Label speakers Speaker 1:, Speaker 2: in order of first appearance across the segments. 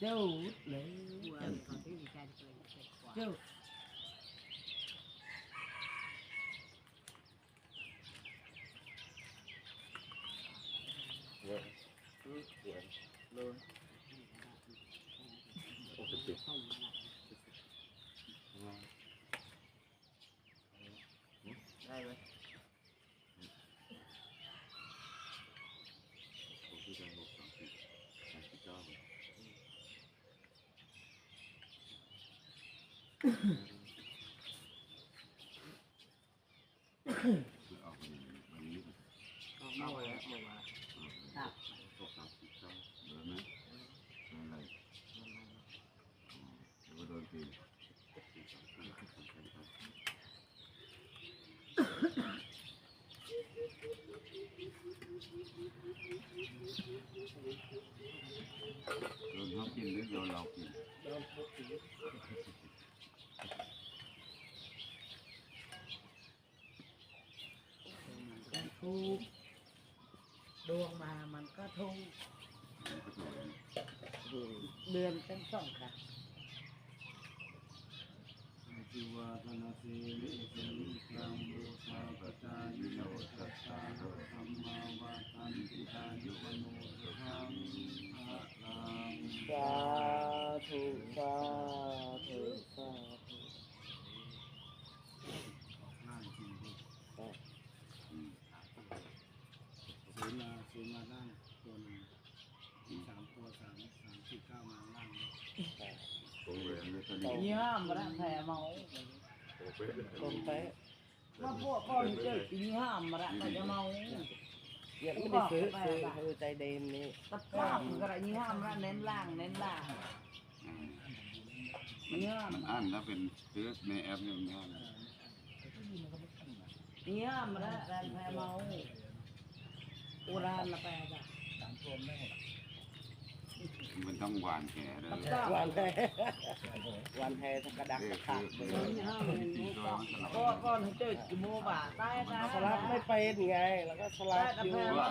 Speaker 1: જવું જવું còn đâu rồi mà đạp
Speaker 2: Rồi nó กินหรือโดนเรากิน
Speaker 1: đơm thuốc thì มันก็ทุกข์ดวงมามันก็ ทุ่งเดือนเป็นสองค่ะ
Speaker 2: จิวาธนาสีลิสิสังบุชาปจานิโนตัสสะธรรมาวาทันติตายุวโนสุขังภะลัง
Speaker 1: สาธุสาธุสาธุ
Speaker 2: นั่งจริงดิ
Speaker 1: สาธุ
Speaker 2: ซื้อมาซื้อมานั่งตัวหนึงสามตัวสามสามสิบเก้ามานั่ง
Speaker 1: nhớ mà đã thẻ máu còn té mà bộ con chơi chỉ nhớ mà đã thẻ máu
Speaker 3: ยังไม่ได้ซื้อซื้อคือใจเดนนี่
Speaker 1: tất cả cái này nhớ mà đã nén làng nén làng nhớ
Speaker 4: มัน
Speaker 1: mà
Speaker 4: อั้นแล้วเป็นซื้อในแอปนี่มันไม่อั้น
Speaker 1: nhớ mà đã đã thẻ máu Uran là bè ra
Speaker 4: มันต้องหวานแก่เลย
Speaker 1: tất cả
Speaker 3: วันแฮวันแฮทั้งกระดัก
Speaker 4: นี่
Speaker 3: กระ
Speaker 4: คื
Speaker 3: ขาด
Speaker 4: อ
Speaker 3: เลย
Speaker 4: ที่ตัวมันสลับ
Speaker 1: con con thì chơi chỉ mua bả tay ra
Speaker 3: สลับไม่เป็นไง แล้วก็สลับอยู่
Speaker 4: ว่า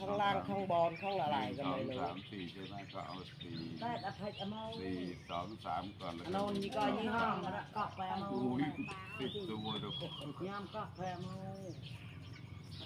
Speaker 3: ข้างล่างข้างบอลข้างละลายกัน
Speaker 4: สอ
Speaker 3: เล
Speaker 4: ง
Speaker 3: ยเลย
Speaker 4: สามสี่ใช่ไหมก็เอาสี่
Speaker 1: tay đã thẻ máu
Speaker 4: สี่สองสามก่อนแล้ว
Speaker 1: nôn như coi như hòm mà đã cọp bè
Speaker 4: โอ้
Speaker 1: máu
Speaker 4: ยสิบตัวเดียว
Speaker 1: nhám cọp bè máu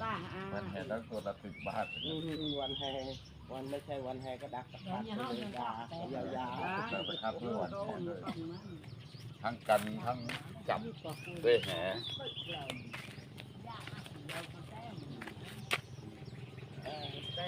Speaker 1: ta à
Speaker 4: มันเห็นแล้วตัวละสิบบาท
Speaker 3: อืมวันแฮ วันไม่ใช่วันแห่ก็ดักตะขาบยายาวๆนะ
Speaker 4: ครับทุกวัน
Speaker 1: เลย
Speaker 4: ทั้งกันทั้งจับด้วยแห
Speaker 1: แต้